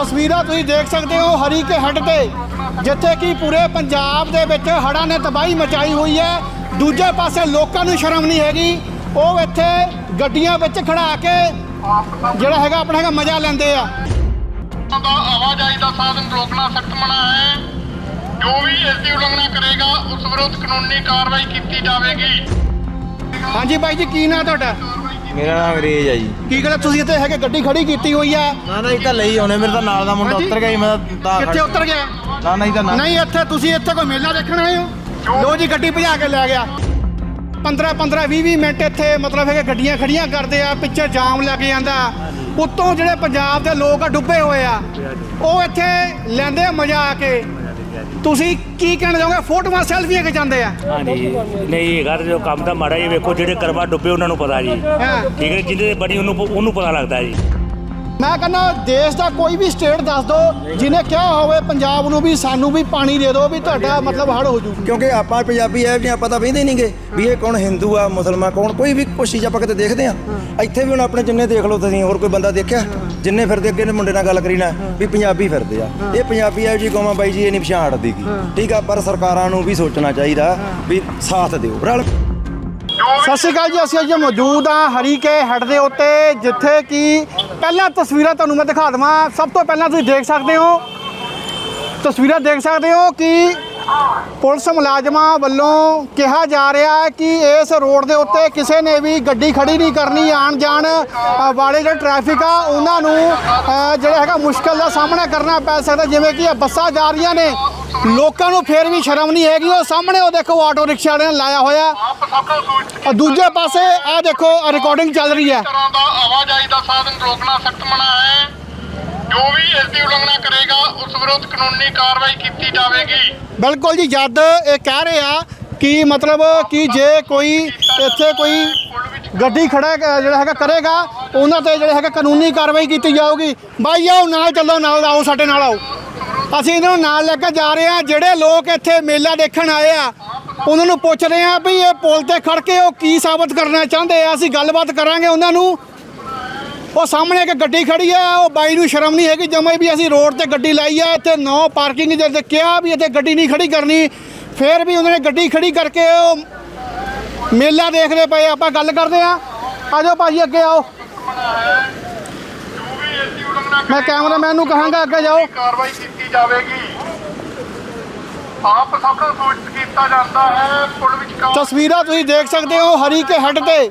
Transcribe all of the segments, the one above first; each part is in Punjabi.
ਤਸਵੀਰਾਂ ਤੁਸੀਂ ਦੇਖ ਸਕਦੇ ਹੋ ਹਰੀ ਕੇ ਹੱਟ ਤੇ ਜਿੱਥੇ ਕਿ ਪੂਰੇ ਪੰਜਾਬ ਦੇ ਵਿੱਚ ਹੜ੍ਹਾਂ ਨੇ ਤਬਾਹੀ ਮਚਾਈ ਹੋਈ ਹੈ। ਦੂਜੇ ਪਾਸੇ ਲੋਕਾਂ ਨੂੰ ਸ਼ਰਮ ਨਹੀਂ ਹੈਗੀ। ਉਹ ਇੱਥੇ ਗੱਡੀਆਂ ਵਿੱਚ ਖੜਾ ਕੇ ਜਿਹੜਾ ਹੈਗਾ ਆਪਣਾ ਹੈਗਾ ਮਜ਼ਾ ਲੈਂਦੇ ਆ। ਦਾ ਆਵਾਜਾਈ ਦਾ ਸਾਧਨ ਰੋਕਣਾ ਸਖਤ ਮਨਾ ਹੈ। ਜੋ ਵੀ ਇਸ ਦੀ ਉਲੰਘਣਾ ਕਰੇਗਾ ਉਸ ਵਿਰੁੱਧ ਕਾਨੂੰਨੀ ਕਾਰਵਾਈ ਕੀਤੀ ਜਾਵੇਗੀ। ਹਾਂਜੀ ਬਾਈ ਜੀ ਕੀ ਨਾਂ ਤੁਹਾਡਾ? ਮੇਰਾ ਨਾਮ ਅੰਗਰੇਜ਼ ਆ ਜੀ। ਕੀ ਗੱਲ ਤੁਸੀਂ ਇੱਥੇ ਹੈਗੇ ਗੱਡੀ ਖੜੀ ਕੀਤੀ ਹੋਈ ਆ? ਨਾ ਨਾ ਇਹ ਤਾਂ ਲਈ ਆਉਣੇ ਮੇਰੇ ਤਾਂ ਨਾਲ ਦਾ ਮੁੰਡਾ ਹਾਂਜੀ। ਉੱਤਰ ਗਿਆ ਜੀ ਮੈਂ ਤਾਂ ਕਿੱਥੇ ਉਤਰ ਗਿਆ? ਨਾ ਨਾ ਇਹ ਤਾਂ ਨਾ। ਨਹੀਂ ਇੱਥੇ ਤੁਸੀਂ ਇੱਥੇ ਕੋਈ ਮੇਲਾ ਦੇਖਣ ਆਏ ਹੋ? ਲੋ ਜੀ ਗੱਡੀ ਭਜਾ ਕੇ ਲੈ ਗਿਆ। 15 15 20 20 ਮਿੰਟ ਇੱਥੇ ਮਤਲਬ ਹੈ ਕਿ ਗੱਡੀਆਂ ਖੜੀਆਂ ਕਰਦੇ ਆ ਪਿੱਛੇ ਜਾਮ ਲੱਗ ਜਾਂਦਾ। ਉੱਤੋਂ ਜਿਹੜੇ ਪੰਜਾਬ ਦੇ ਲੋਕ ਆ ਡੁੱਬੇ ਹੋਏ ਆ ਉਹ ਇੱਥੇ ਲੈਂਦੇ ਆ ਮਜ਼ਾ ਆ ਕੇ। ਤੁਸੀਂ ਕੀ ਕਹਿਣਾ ਚਾਹੋਗੇ? ਫੋਟੋਆਂ ਸੈਲਫੀਆਂ ਖਿਚਾਉਂਦੇ ਆ। ਹਾਂਜੀ। ਨਹੀਂ ਤੇ ਜੋ ਕੰਮ ਤਾਂ ਮਾੜਾ ਹੀ ਵੇਖੋ ਜਿਹੜੇ ਕਰਵਾ ਡੁੱਬੇ ਉਹਨਾਂ ਨੂੰ ਪਤਾ ਜੀ। ਠੀਕ ਹੈ ਜਿਹਦੇ ਬਣੀ ਉਹਨੂੰ ਉਹਨੂੰ ਪਤਾ ਲੱਗਦਾ ਜੀ। ਮੈਂ ਕਹਿੰਦਾ ਦੇਸ਼ ਦਾ ਕੋਈ ਵੀ ਸਟੇਟ ਦੱਸ ਦਿਓ ਜਿਹਨੇ ਕਿਹਾ ਹੋਵੇ ਪੰਜਾਬ ਨੂੰ ਵੀ ਸਾਨੂੰ ਵੀ ਪਾਣੀ ਦੇ ਦਿਓ ਵੀ ਤੁਹਾਡਾ ਮਤਲਬ ਹੜ ਹੋ ਜੂ ਕਿਉਂਕਿ ਆਪਾਂ ਪੰਜਾਬੀ ਐ ਵੀ ਆਪਾਂ ਤਾਂ ਵੇਂਦੇ ਨਹੀਂਗੇ ਵੀ ਇਹ ਕੌਣ ਹਿੰਦੂ ਆ ਮੁਸਲਮਾਨ ਕੌਣ ਕੋਈ ਵੀ ਚੀਜ਼ ਆਪਾਂ ਕਿਤੇ ਦੇਖਦੇ ਆ। ਇੱਥੇ ਵੀ ਹੁਣ ਆਪਣੇ ਜਿੰਨੇ ਦੇਖ ਲਓ ਤੁਸੀਂ ਹੋਰ ਕੋਈ ਬੰਦਾ ਦੇਖਿਆ? ਜਿੰਨੇ ਫਿਰਦੇ ਅੱਗੇ ਨੇ ਮੁੰਡੇ ਨਾਲ ਗੱਲ ਕਰੀ ਨਾ ਵੀ ਪੰਜਾਬੀ ਫਿਰਦੇ ਆ। ਇਹ ਪੰਜਾਬੀ ਐ ਜੀ ਕੌਮਾ ਬਾਈ ਜੀ ਇਹ ਨਹੀਂ ਪਛਾਣ ਹਟਦੀ ਗੀ। ਠੀਕ ਆ ਪਰ ਸਰਕਾਰਾਂ ਨੂੰ ਵੀ ਸੋਚਣਾ ਚਾਹੀਦਾ ਵੀ ਸਾਥ ਦਿਓ। ਰਲ ਸਤਿ ਸ਼੍ਰੀ ਅਕਾਲ ਜੀ ਅਸੀਂ ਅੱਜ ਮੌਜੂਦ ਹਾਂ ਹਰੀਕੇ ਹੈਡ ਦੇ ਉੱਤੇ ਜਿੱਥੇ ਕਿ ਪਹਿਲਾਂ ਤਸਵੀਰਾਂ ਤੁਹਾਨੂੰ ਮੈਂ ਦਿਖਾ ਦਵਾਂ। ਸਭ ਤੋਂ ਪਹਿਲਾਂ ਤੁਸੀਂ ਦੇਖ ਸਕਦੇ ਹੋ, ਤਸਵੀਰਾਂ ਦੇਖ ਸਕਦੇ ਹੋ ਕਿ ਪੁਲਿਸ ਮੁਲਾਜ਼ਮਾਂ ਵੱਲੋਂ ਕਿਹਾ ਜਾ ਰਿਹਾ ਹੈ ਕਿ ਇਸ ਰੋਡ ਦੇ ਉੱਤੇ ਕਿਸੇ ਨੇ ਵੀ ਗੱਡੀ ਖੜੀ ਨਹੀਂ ਕਰਨੀ, ਆਣ ਜਾਣ ਵਾਲੇ ਜਿਹੜੇ ਟ੍ਰੈਫਿਕ ਆ, ਉਹਨਾਂ ਨੂੰ ਜਿਹੜਾ ਹੈਗਾ ਮੁਸ਼ਕਲ ਦਾ ਸਾਹਮਣਾ ਕਰਨਾ ਪੈ ਸਕਦਾ, ਜਿਵੇਂ ਕਿ ਇਹ ਬੱਸਾਂ ਜਾ ਰਹੀਆਂ ਨੇ। ਲੋਕਾਂ ਨੂੰ ਫੇਰ ਵੀ ਸ਼ਰਮ ਨਹੀਂ ਹੈਗੀ। ਉਹ ਸਾਹਮਣੇ ਉਹ ਦੇਖੋ ਆਟੋ ਰਿਕਸ਼ਾ ਵਾਲਿਆਂ ਨੇ ਲਾਇਆ ਹੋਇਆ। ਔਰ ਦੂਜੇ ਪਾਸੇ ਆ ਦੇਖੋ ਰਿਕਾਰਡਿੰਗ ਚੱਲ ਰਹੀ ਹੈ। ਤਰ੍ਹਾਂ ਦਾ ਆਵਾਜਾਈ ਦਾ ਸਾਧਨ ਰੋਕਣਾ ਸਖਤ ਮਨਾ ਹੈ। ਜੋ ਵੀ ਇਸ ਦੀ ਉਲੰਘਣਾ ਕਰੇਗਾ ਉਸ ਵਿਰੁੱਧ ਕਾਨੂੰਨੀ ਕਾਰਵਾਈ ਕੀਤੀ ਜਾਵੇਗੀ। ਬਿਲਕੁਲ ਜੀ ਜਦ ਇਹ ਕਹਿ ਰਹੇ ਆ ਕਿ ਮਤਲਬ ਕਿ ਜੇ ਕੋਈ ਇੱਥੇ ਕੋਈ ਗੱਡੀ ਖੜਾ ਜਿਹੜਾ ਹੈਗਾ ਕਰੇਗਾ ਉਹਨਾਂ ਤੇ ਜਿਹੜੇ ਹੈਗਾ ਕਾਨੂੰਨੀ ਕਾਰਵਾਈ ਕੀਤੀ ਜਾਊਗੀ। ਬਾਈ ਆਓ ਨਾਲ ਚੱਲੋ ਨਾਲ ਆਓ ਸਾਡੇ ਨਾਲ ਆਓ। ਅਸੀਂ ਇਹਨਾਂ ਨੂੰ ਨਾਲ ਲੈ ਕੇ ਜਾ ਰਹੇ ਹਾਂ। ਜਿਹੜੇ ਲੋਕ ਇੱਥੇ ਮੇਲਾ ਦੇਖਣ ਆਏ ਆ, ਉਹਨਾਂ ਨੂੰ ਪੁੱਛ ਰਹੇ ਹਾਂ ਵੀ ਇਹ ਪੁਲ ਤੇ ਖੜ ਕੇ ਉਹ ਕੀ ਸਾਬਤ ਕਰਨਾ ਚਾਹੁੰਦੇ ਆ। ਅਸੀਂ ਗੱਲਬਾਤ ਕਰਾਂਗੇ ਉਹਨਾਂ ਨੂੰ। ਉਹ ਸਾਹਮਣੇ ਇੱਕ ਗੱਡੀ ਖੜੀ ਆ, ਉਹ ਬਾਈ ਨੂੰ ਸ਼ਰਮ ਨਹੀਂ ਹੈਗੀ, ਜਮੇ ਵੀ ਅਸੀਂ ਰੋਡ ਤੇ ਗੱਡੀ ਲਾਈ ਆ। ਇੱਥੇ ਨੋ ਪਾਰਕਿੰਗ ਦੇ ਕਿਹਾ ਵੀ ਇੱਥੇ ਗੱਡੀ ਨਹੀਂ ਖੜੀ ਕਰਨੀ। ਫੇਰ ਵੀ ਉਹਨਾਂ ਨੇ ਗੱਡੀ ਖੜੀ ਕਰਕੇ ਉਹ ਮੇਲਾ ਦੇਖਦੇ ਪਏ। ਆਪਾਂ ਗੱਲ ਕਰਦੇ ਆ ਆਜੋ ਭਾਜੀ, ਅੱਗੇ ਆਓ। ਮੈਂ ਕੈਮਰਾਮੈਨ ਨੂੰ ਕਹਾਂਗਾ ਅੱਗੇ ਜਾਓ। ਕਾਰਵਾਈ ਕੀਤੀ ਜਾਵੇਗੀ। ਆਪ ਸਭ ਨੂੰ ਸੂਚਿਤ ਕੀਤਾ ਜਾਂਦਾ ਹੈ ਪੁਲ ਵਿੱਚ ਤਸਵੀਰਾਂ ਤੁਸੀਂ ਦੇਖ ਸਕਦੇ ਹੋ ਹਰੀ ਕੇ ਹੱਟ ਤੇ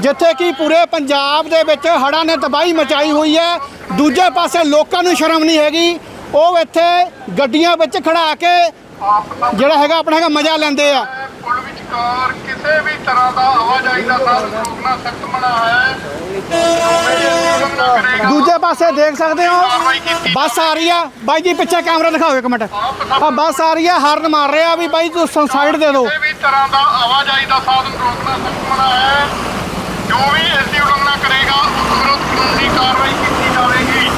ਜਿੱਥੇ ਕਿ ਪੂਰੇ ਪੰਜਾਬ ਦੇ ਵਿੱਚ ਹੜ੍ਹਾਂ ਨੇ ਤਬਾਹੀ ਮਚਾਈ ਹੋਈ ਹੈ। ਦੂਜੇ ਪਾਸੇ ਲੋਕਾਂ ਨੂੰ ਸ਼ਰਮ ਨਹੀਂ ਹੈਗੀ। ਉਹ ਇੱਥੇ ਗੱਡੀਆਂ ਵਿੱਚ ਖੜਾ ਕੇ ਜਿਹੜਾ ਹੈਗਾ ਆਪਣਾ ਹੈਗਾ ਮਜ਼ਾ ਲੈਂਦੇ ਆ। ਪੁਲ ਵਿੱਚ ਕਾਰ ਕਿਸੇ ਵੀ ਤਰ੍ਹਾਂ ਦਾ ਆਵਾਜਾਈ ਦਾ ਸਾਧਨ ਰੋਕਣਾ ਸਖਤ ਮਨਾ ਹੈ। ਦੂਜੇ ਪਾਸੇ ਦੇਖ ਸਕਦੇ ਹੋ। ਬੱਸ ਆ ਰਹੀ ਆ। ਬਾਈ ਜੀ ਪਿੱਛੇ ਕੈਮਰਾ ਦਿਖਾਓ ਇੱਕ ਮਿੰਟ। ਆ ਬੱਸ ਆ ਰਹੀ ਆ ਹਾਰਨ ਮਾਰ ਰਿਹਾ ਵੀ ਬਾਈ ਤੂੰ ਸਾਈਡ ਦੇ ਦਿਓ। ਕਿਸੇ ਵੀ ਤਰ੍ਹਾਂ ਦਾ ਆਵਾਜਾਈ ਦਾ ਸਾਧਨ ਰੋਕਣਾ ਸਖਤ ਮਨਾ ਹੈ। ਜੋ ਵੀ ਇਸ ਦੀ ਉਲੰਘਣਾ ਕਰੇਗਾ ਉਸ ਵਿਰੁੱਧ ਕਾਨੂੰਨੀ ਕਾਰਵਾਈ ਕੀਤੀ ਜਾਵੇਗੀ।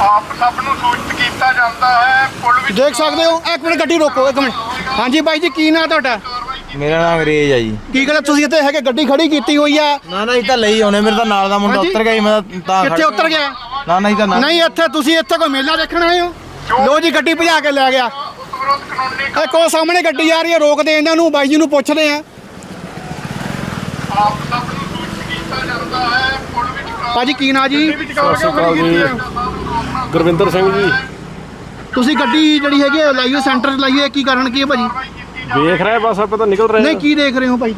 ਆਪ ਸਭ ਨੂੰ ਸੂਚਿਤ ਕੀਤਾ ਜਾਂਦਾ ਹੈ। ਪੁਲ ਵਿੱਚ ਦੇਖ ਸਕਦੇ ਹੋ ਇੱਕ ਮਿੰਟ ਗੱਡੀ ਰੋਕੋ ਇੱਕ ਮਿੰਟ। ਹਾਂਜੀ ਬਾਈ ਜੀ ਕੀ ਨਾਂ ਤੁਹਾਡਾ? ਮੇਰਾ ਨਾਮ ਅੰਗਰੇਜ਼ ਆ ਜੀ। ਕੀ ਗੱਲ ਤੁਸੀਂ ਇੱਥੇ ਹੈਗੇ ਗੱਡੀ ਖੜੀ ਕੀਤੀ ਹੋਈ ਆ? ਨਾ ਨਾ ਇਹ ਤਾਂ ਲਈ ਆਉਣੇ ਮੇਰੇ ਤਾਂ ਨਾਲ ਦਾ ਮੁੰਡਾ ਹਾਂਜੀ। ਉੱਤਰ ਗਿਆ ਜੀ ਮੈਂ ਤਾਂ ਖੜ- ਕਿੱਥੇ ਉਤਰ ਗਿਆ? ਨਾ ਨਾ ਇਹ ਤਾਂ ਨਾ ਨਹੀਂ ਇੱਥੇ ਤੁਸੀਂ ਇੱਥੇ ਕੋਈ ਮੇਲਾ ਦੇਖਣ ਆਏ ਹੋ? ਲੋ ਜੀ ਗੱਡੀ ਭਜਾ ਕੇ ਲੈ ਗਿਆ। ਉਸ ਵਿਰੁੱਧ ਕਾਨੂੰਨੀ ਇਹ ਕੋ ਸਾਹਮਣੇ ਗੱਡੀ ਆ ਰਹੀ ਹੈ ਰੋਕਦੇ ਇਹਨਾਂ ਨੂੰ ਬਾਈ ਜੀ ਨੂੰ ਪੁੱਛਦੇ ਆ। ਭਾਜੀ ਕੀ ਨਾਂ ਜੀ? ਸਤਿ ਸ਼੍ਰੀ ਅਕਾਲ ਜੀ। ਗੁਰਵਿੰਦਰ ਸਿੰਘ ਜੀ। ਤੁਸੀਂ ਗੱਡੀ ਜਿਹੜੀ ਹੈਗੀ ਹੈ ਲਾਈਓ ਸੈਂਟਰ 'ਚ ਲਾਈਏ ਕੀ ਕਾਰਨ ਕੀ ਹੈ ਭਾਜੀ? ਵੇਖ ਰਹੇ ਬਸ ਆਪਾਂ ਤਾਂ ਨਿਕਲ ਰਹੇ ਨਹੀਂ ਕੀ ਦੇਖ ਰਹੇ ਹੋ ਭਾਈ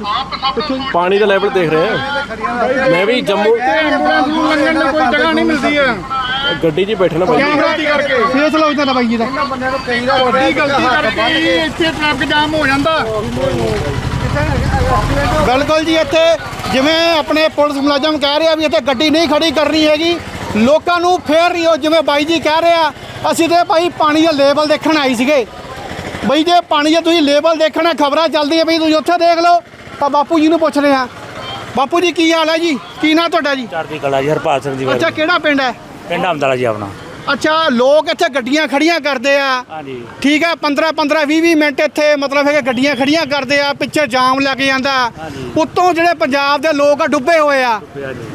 ਪਾਣੀ ਦਾ ਲੈਵਲ ਦੇਖ ਰਹੇ ਹਾਂ ਮੈਂ ਵੀ ਜੰਮੂ ਲੰਘਣ ਨੂੰ ਕੋਈ ਜਗ੍ਹਾ ਨਹੀਂ ਮਿਲਦੀ ਹੈ ਗੱਡੀ 'ਚ ਹੀ ਬੈਠਣਾ ਭਾਈ। ਗਲਤੀ ਕਰਕੇ। ਫੇਸ ਲਓ ਇਦਾਂ ਦਾ ਬਾਈ ਜੀ ਦਾ। ਵੱਡੀ ਗਲਤੀ ਕਰਕੇ ਇੱਥੇ ਟ੍ਰੈਫਿਕ ਜਾਮ ਹੋ ਜਾਂਦਾ। ਬਿਲਕੁਲ ਜੀ ਇੱਥੇ ਜਿਵੇਂ ਆਪਣੇ ਪੁਲਿਸ ਮੁਲਾਜ਼ਮ ਕਹਿ ਰਿਹਾ ਵੀ ਇੱਥੇ ਗੱਡੀ ਨਹੀਂ ਖੜੀ ਕਰਨੀ ਹੈਗੀ ਲੋਕਾਂ ਨੂੰ ਫੇਰ ਉਹ ਜਿਵੇਂ ਬਾਈ ਜੀ ਕਹਿ ਰਿਹਾ ਅਸੀਂ ਤੇ ਭਾਈ ਪਾਣੀ ਦਾ ਲੈਵਲ ਦੇਖਣ ਆਈ ਸੀਗੇ। ਬਈ ਜੇ ਪਾਣੀ ਦਾ ਤੁਸੀਂ ਲੈਵਲ ਦੇਖਣਾ ਖਬਰਾਂ ਚੱਲਦੀਆਂ ਬਈ ਤੁਸੀਂ ਉੱਥੇ ਦੇਖ ਲਓ। ਤਾਂ ਬਾਪੂ ਜੀ ਨੂੰ ਪੁੱਛ ਰਹੇ ਆ ਬਾਪੂ ਜੀ ਕੀ ਹਾਲ ਹੈ ਜੀ? ਕੀ ਨਾਂ ਤੁਹਾਡਾ ਜੀ? ਚੜ੍ਹਦੀ ਕਲਾ ਜੀ ਹਰਪਾਲ ਸਿੰਘ ਜੀ ਅੱਛਾ ਕਿਹੜਾ ਪਿੰਡ ਹੈ? ਪਿੰਡ ਹਮਦਲਾ ਜੀ ਆਪਣਾ। ਅੱਛਾ ਲੋਕ ਇੱਥੇ ਗੱਡੀਆਂ ਖੜੀਆਂ ਕਰਦੇ ਆ। ਹਾਂਜੀ। ਠੀਕ ਹੈ 15 15 20 20 ਮਿੰਟ ਇੱਥੇ ਮਤਲਬ ਹੈ ਕਿ ਗੱਡੀਆਂ ਖੜੀਆਂ ਕਰਦੇ ਆ ਪਿੱਛੇ ਜਾਮ ਲੱਗ ਜਾਂਦਾ। ਹਾਂਜੀ। ਉੱਤੋਂ ਜਿਹੜੇ ਪੰਜਾਬ ਦੇ ਲੋਕ ਆ ਡੁੱਬੇ ਹੋਏ ਆ।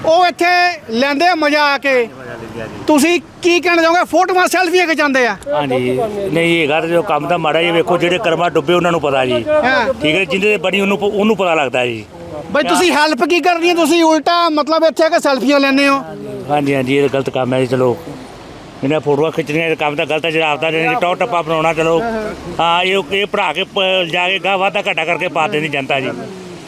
ਉਹ ਇੱਥੇ ਲੈਂਦੇ ਆ ਮਜ਼ਾ ਆ ਕੇ। ਤੁਸੀਂ ਕੀ ਕਹਿਣਾ ਚਾਹੋਗੇ? ਫੋਟੋਆਂ ਸੈਲਫੀਆਂ ਖਿਚਾਉਂਦੇ ਆ। ਹਾਂਜੀ ਨਹੀਂ ਇਹ ਗੱਲ ਜੋ ਕੰਮ ਦਾ ਮਾੜਾ ਜੀ ਵੇਖੋ ਜਿਹੜੇ ਕਰਮਾ ਡੁੱਬੇ ਉਹਨਾਂ ਨੂੰ ਪਤਾ ਜੀ। ਹਾਂ। ਠੀਕ ਹੈ ਤੇ ਬਣੀ ਉਹਨੂੰ ਉਹਨੂੰ ਪਤਾ ਲੱਗਦਾ ਜੀ। ਬਈ ਤੁਸੀਂ ਹੈਲਪ ਕੀ ਕਰਨੀ ਹੈ ਤੁਸੀਂ ਉਲਟਾ ਮਤਲਬ ਇੱਥੇ ਆ ਕੇ ਸੈਲਫੀਆਂ ਲੈਂਦੇ ਹੋ। ਹਾਂਜੀ ਹਾਂਜੀ ਇਹ ਗਲਤ ਕੰਮ ਹੈ ਜੀ ਚਲੋ। ਇਹਨਾਂ ਫੋਟੋਆਂ ਖਿੱਚਣੀਆਂ ਇਹ ਕੰਮ ਤਾਂ ਗਲਤ ਹੈ ਜਿਹੜਾ ਆਪਦਾ ਜਿਹੜਾ ਟੌਰ ਟੱਪਾ ਬਣਾਉਣਾ ਚਲੋ। ਹਾਂ ਇਹ ਇਹ ਪੜਾ ਕੇ ਪ- ਜਾ ਕੇ ਗਾ ਵਾਧਾ ਘਾਟਾ ਕਰਕੇ ਪਾ ਦੇਣੀ ਜਨਤਾ ਜੀ।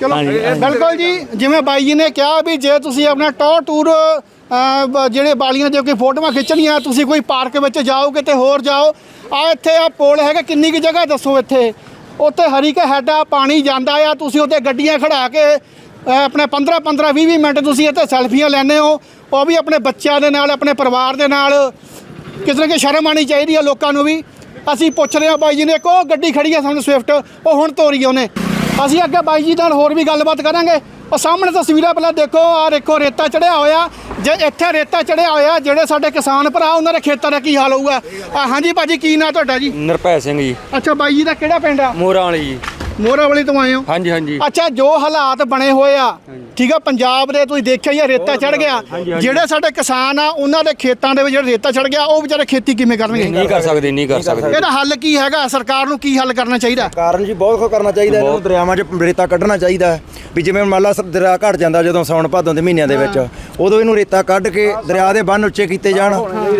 ਚਲੋ ਹਾਂਜੀ, ਹਾਂਜੀ। ਬਿਲਕੁਲ ਜੀ ਜਿਵੇਂ ਬਾਈ ਜੀ ਨੇ ਕਿਹਾ ਵੀ ਜੇ ਤੁਸੀਂ ਆਪਣਾ ਟੌਰ ਟੂਰ ਅਹ, ਬ- ਜਿਹੜੇ ਬਾਲੀਆਂ ਦੇ ਕੋਈ ਫੋਟੋਆਂ ਖਿੱਚਣੀਆਂ ਤੁਸੀਂ ਕੋਈ ਪਾਰਕ ਵਿੱਚ ਜਾਓ ਕਿਤੇ ਹੋਰ ਜਾਓ। ਆ ਇੱਥੇ ਆ ਪੁਲ ਹੈਗਾ ਕਿੰਨੀ ਕੁ ਜਗ੍ਹਾ ਦੱਸੋ ਇੱਥੇ? ਉੱਥੇ ਹਰੀ ਕੇ ਹੈਡ ਆ ਪਾਣੀ ਜਾਂਦਾ ਆ ਤੁਸੀਂ ਉੱਥੇ ਗੱਡੀਆਂ ਖੜਾ ਕੇ ਅਹ, ਆਪਣੇ 15 15 20 20 ਮਿੰਟ ਤੁਸੀਂ ਇੱਥੇ ਸੈਲਫੀਆਂ ਲੈਂਦੇ ਹੋ। ਉਹ ਵੀ ਆਪਣੇ ਬੱਚਿਆਂ ਦੇ ਨਾਲ ਆਪਣੇ ਪਰਿਵਾਰ ਦੇ ਨਾਲ। ਕਿਸੇ ਨਾ ਕਿ ਸ਼ਰਮ ਆਣੀ ਚਾਹੀਦੀ ਆ ਲੋਕਾਂ ਨੂੰ ਵੀ। ਅਸੀਂ ਪੁੱਛ ਰਹੇ ਹਾਂ ਬਾਈ ਜੀ ਨੇ ਇੱਕ ਉਹ ਗੱਡੀ ਖੜੀ ਆ ਸਾਹਮਣੇ ਸਵਿਫਟ ਉਹ ਹੁਣ ਤੋਰੀ ਆ ਉਹਨੇ। ਅਸੀਂ ਅੱਗੇ ਬਾਈ ਜੀ ਨਾਲ ਹੋਰ ਵੀ ਗੱਲਬਾਤ ਕਰਾਂਗੇ। ਉਹ ਸਾਹਮਣੇ ਤਸਵੀਰਾਂ ਪਹਿਲਾਂ ਦੇਖੋ ਆ ਦੇਖੋ ਰੇਤਾ ਚੜਿਆ ਹੋਇਆ। ਜੇ ਇੱਥੇ ਰੇਤਾ ਚੜਿਆ ਹੋਇਆ ਜਿਹੜੇ ਸਾਡੇ ਕਿਸਾਨ ਭਰਾ ਉਹਨਾਂ ਦੇ ਖੇਤਾਂ ਦਾ ਕੀ ਹਾਲ ਹੋਊਗਾ? ਆ ਹਾਂਜੀ ਭਾਜੀ ਕੀ ਨਾਂ ਤੁਹਾਡਾ ਜੀ? ਨਿਰਭੈ ਸਿੰਘ ਜੀ। ਅੱਛਾ ਬਾਈ ਜੀ ਦਾ ਕਿਹੜਾ ਪਿੰਡ ਆ? ਮੋਰਾਂ ਵਾਲੀ ਜੀ। ਮੋਰਾ ਵਾਲੀ ਤੋਂ ਆਏ ਹੋ? ਹਾਂਜੀ ਹਾਂਜੀ। ਅੱਛਾ ਜੋ ਹਾਲਾਤ ਬਣੇ ਹੋਏ ਆ ਠੀਕ ਆ ਪੰਜਾਬ ਦੇ ਤੁਸੀਂ ਦੇਖਿਆ ਹੀ ਆ ਰੇਤਾ ਚੜ ਗਿਆ। ਜਿਹੜੇ ਸਾਡੇ ਕਿਸਾਨ ਆ ਉਹਨਾਂ ਦੇ ਖੇਤਾਂ ਦੇ ਵਿੱਚ ਜਿਹੜਾ ਰੇਤਾ ਚੜ ਗਿਆ ਉਹ ਵਿਚਾਰੇ ਖੇਤੀ ਕਿਵੇਂ ਕਰਨਗੇ? ਨਹੀਂ ਕਰ ਸਕਦੇ ਨਹੀਂ ਕਰ ਸਕਦੇ। ਇਹਦਾ ਹੱਲ ਕੀ ਹੈਗਾ? ਸਰਕਾਰ ਨੂੰ ਕੀ ਹੱਲ ਕਰਨਾ ਚਾਹੀਦਾ? ਕਾਰਨ ਜੀ ਬਹੁਤ ਕੁਝ ਕਰਨਾ ਚਾਹੀਦਾ ਇਹਨੂੰ ਦਰਿਆਵਾਂ 'ਚ ਰੇਤਾ ਕੱਢਣਾ ਚਾਹੀਦਾ। ਵੀ ਜਿਵੇਂ ਮੰਨ ਲਾ ਦਰਿਆ ਘਟ ਜਾਂਦਾ ਜਦੋਂ ਸਾਉਣ ਭਾਦੋਂ ਦੇ ਮਹੀਨਿਆਂ ਦੇ ਵਿੱਚ। ਉਦੋਂ ਇਹਨੂੰ ਰੇਤਾ ਕੱਢ ਕੇ ਦਰਿਆ ਦੇ ਬੰਨ ਉੱਚੇ ਕੀਤੇ ਜਾਣ।